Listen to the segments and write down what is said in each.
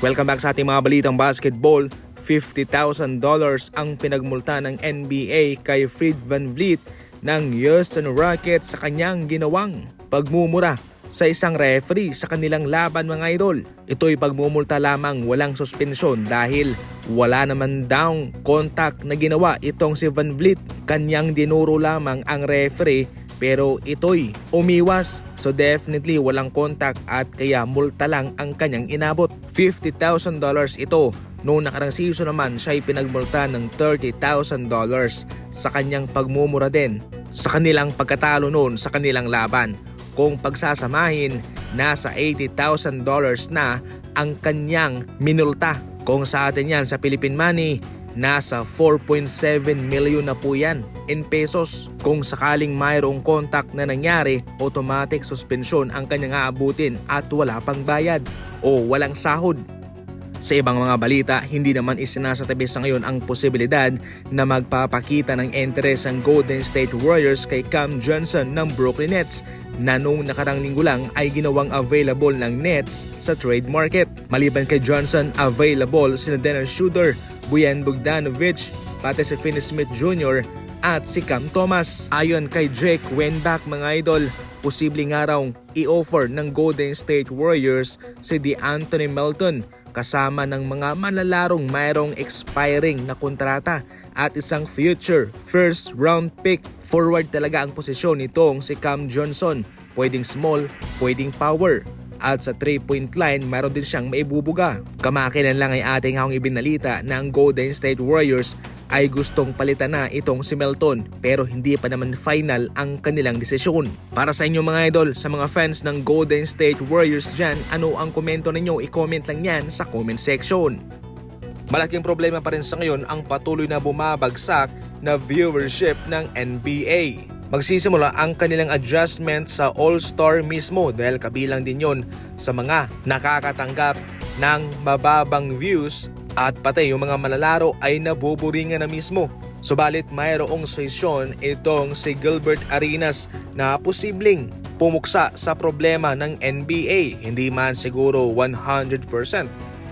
Welcome back sa ating mga balitang basketball. $50,000 ang pinagmulta ng NBA kay Fred Van Vliet ng Houston Rockets sa kanyang ginawang pagmumura sa isang referee sa kanilang laban mga idol. Ito'y pagmumulta lamang walang suspensyon dahil wala naman daw contact na ginawa itong si Van Vliet. Kanyang dinuro lamang ang referee pero ito'y umiwas so definitely walang contact at kaya multa lang ang kanyang inabot. $50,000 ito Noong nakarang season naman siya ay pinagmulta ng $30,000 sa kanyang pagmumura din sa kanilang pagkatalo noon sa kanilang laban. Kung pagsasamahin, nasa $80,000 na ang kanyang minulta. Kung sa atin yan sa Philippine money, nasa 4.7 million na po yan in pesos. Kung sakaling mayroong contact na nangyari, automatic suspension ang kanyang aabutin at wala pang bayad o walang sahod. Sa ibang mga balita, hindi naman isinasatabi sa ngayon ang posibilidad na magpapakita ng interes ang Golden State Warriors kay Cam Johnson ng Brooklyn Nets na noong nakarang linggo lang ay ginawang available ng Nets sa trade market. Maliban kay Johnson, available sina Dennis Schroeder, Boyan Bogdanovic, pati si Finney Smith Jr. at si Cam Thomas. Ayon kay Drake Wenbach mga idol, posibleng nga raw i-offer ng Golden State Warriors si DeAnthony Melton kasama ng mga manalarong mayroong expiring na kontrata at isang future first round pick. Forward talaga ang posisyon nitong si Cam Johnson. Pwedeng small, pwedeng power. At sa 3-point line, mayroon din siyang maibubuga. Kamakilan lang ay ating akong ibinalita na ang Golden State Warriors ay gustong palitan na itong si Melton pero hindi pa naman final ang kanilang desisyon. Para sa inyo mga idol, sa mga fans ng Golden State Warriors dyan, ano ang komento ninyo? I-comment lang yan sa comment section. Malaking problema pa rin sa ngayon ang patuloy na bumabagsak na viewership ng NBA. Magsisimula ang kanilang adjustment sa All-Star mismo dahil kabilang din yon sa mga nakakatanggap ng mababang views at pati yung mga malalaro ay nabuburingan na mismo. Subalit mayroong sesyon itong si Gilbert Arenas na posibleng pumuksa sa problema ng NBA. Hindi man siguro 100%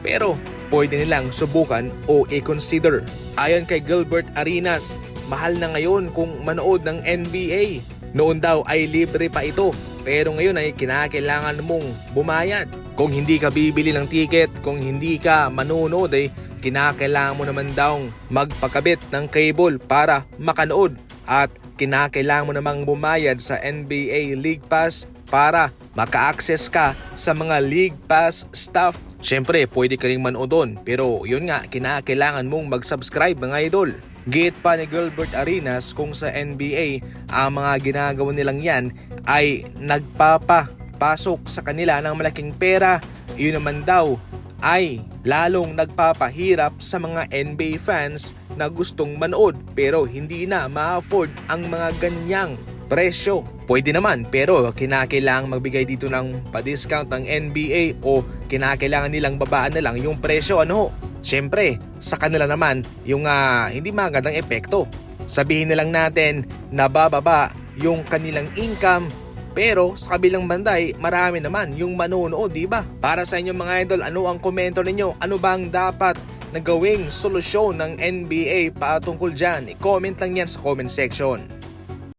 pero pwede nilang subukan o i-consider. Ayon kay Gilbert Arenas, mahal na ngayon kung manood ng NBA. Noon daw ay libre pa ito pero ngayon ay kinakailangan mong bumayad. Kung hindi ka bibili ng ticket, kung hindi ka manonood ay kinakailangan mo naman daw magpakabit ng cable para makanood at kinakailangan mo namang bumayad sa NBA League Pass para maka-access ka sa mga League Pass stuff. Siyempre, pwede ka rin manood doon pero yun nga, kinakailangan mong mag-subscribe mga idol. Gate pa ni Gilbert Arenas kung sa NBA ang mga ginagawa nilang yan ay nagpapapasok sa kanila ng malaking pera. Yun naman daw ay lalong nagpapahirap sa mga NBA fans na gustong manood pero hindi na ma-afford ang mga ganyang presyo. Pwede naman pero kinakailangan magbigay dito ng pa-discount ng NBA o kinakailangan nilang babaan na lang yung presyo ano. Siyempre, sa kanila naman yung uh, hindi magandang epekto. Sabihin na lang natin na bababa yung kanilang income pero sa kabilang banday, marami naman yung manonood, di ba? Para sa inyo mga idol, ano ang komento ninyo? Ano bang dapat na gawing solusyon ng NBA patungkol dyan? I-comment lang yan sa comment section.